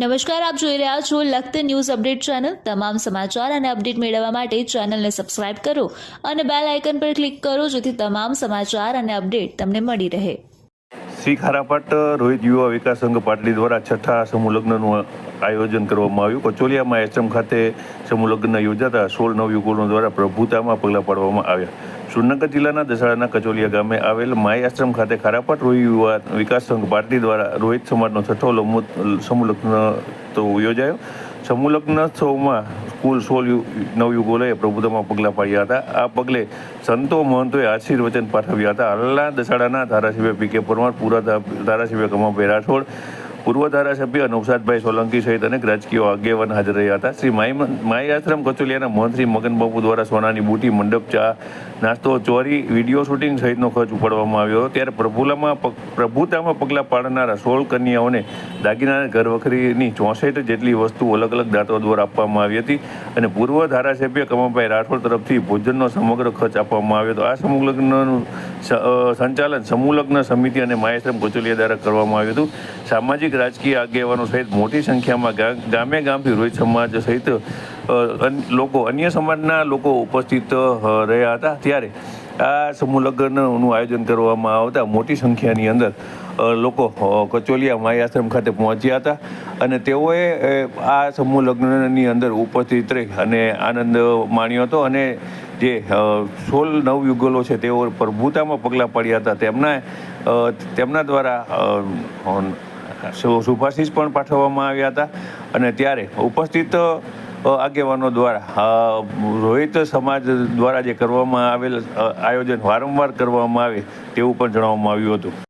નમસ્કાર, આપ જોઈ રહ્યા છો લખત ન્યૂઝ અપડેટ ચેનલ. તમામ સમાચાર અને અપડેટ મેળવવા માટે ચેનલને સબસ્ક્રાઇબ કરો અને બેલ આઇકન પર ક્લિક કરો જેથી તમામ સમાચાર અને અપડેટ તમને મળી રહે. શ્રી ખારાપાટ રોહિત યુવા વિકાસ સંઘ પાટલી દ્વારા છઠ્ઠા સમૂહ લગ્નનું આયોજન કરવામાં આવ્યું. કચોલિયામાં આશ્રમ ખાતે સમૂહ લગ્ન યોજાતા સોળ નવયુગલો દ્વારા પ્રભુતામાં પગલાં પાડવામાં આવ્યા. સુરનગર જિલ્લાના દસાડાના કચોલિયા ગામે આવેલ માય આશ્રમ ખાતે ખારાપાટ રોહી યુવા વિકાસ સંઘ પાર્ટી દ્વારા રોહિત સમાજનો છઠ્ઠો સમૂહલગ્ન યોજાયો. સમૂહ લગ્નોત્સવમાં કુલ સોળ નવયુગલોએ પ્રભુતામાં પગલાં પાડ્યા હતા. આ પગલે સંતો મહંતોએ આશીર્વચન પાઠવ્યા હતા. હાલના દસાડાના ધારાસભ્ય પી કે પરમાર, પૂરા ધારાસભ્ય કમાભાઈ રાઠોડ પૂર્વ ધારાસભ્ય નવસાદભાઈ સોલંકી સહિત અનેક રાજકીય આગેવાન હાજર રહ્યા હતા. શ્રી માઈ માઈ આશ્રમ કચોલિયાના મંત્રી મગનબાબુ દ્વારા સોનાની બુટી, મંડપ, ચા, નાસ્તો, ચોરી, વીડિયો શૂટિંગ સહિતનો ખર્ચ ઉપાડવામાં આવ્યો હતો. ત્યારે પ્રભુલામાં પ્રભુતામાં પગલાં પાડનારા સોળ કન્યાઓને દાગીનાના ઘરવખરીની ચોસઠ જેટલી વસ્તુ અલગ અલગ દાતો દ્વારા આપવામાં આવી હતી અને પૂર્વ ધારાસભ્ય કમાભાઈ રાઠોડ તરફથી ભોજનનો સમગ્ર ખર્ચ આપવામાં આવ્યો હતો. આ સમૂહ લગ્નનું સંચાલન સમૂહ સમિતિ અને માયાશ્રમ કચોલિયા દ્વારા કરવામાં આવ્યું હતું. સામાજિક રાજકીય આગેવાનો સહિત મોટી સંખ્યામાં ગામે ગામથી રોહિત સમાજ સહિત લોકો, અન્ય સમાજના લોકો ઉપસ્થિત રહ્યા હતા. ત્યારે આ સમૂહ લગ્નનું આયોજન કરવામાં આવતા મોટી સંખ્યાની અંદર લોકો કચોલિયા માય આશ્રમ ખાતે પહોંચ્યા હતા અને તેઓએ આ સમૂહ લગ્નની અંદર ઉપસ્થિત રહી અને આનંદ માણ્યો હતો અને જે સોલ નવયુગલો છે તેઓ પ્રભુતામાં પગલાં પડ્યા હતા. તેમના તેમના દ્વારા શુભાશીષ પણ પાઠવવામાં આવ્યા હતા. અને ત્યારે ઉપસ્થિત આગેવાનો દ્વારા રોહિત સમાજ દ્વારા જે કરવામાં આવેલ આયોજન વારંવાર કરવામાં આવે તેવું પણ જણાવવામાં આવ્યું હતું.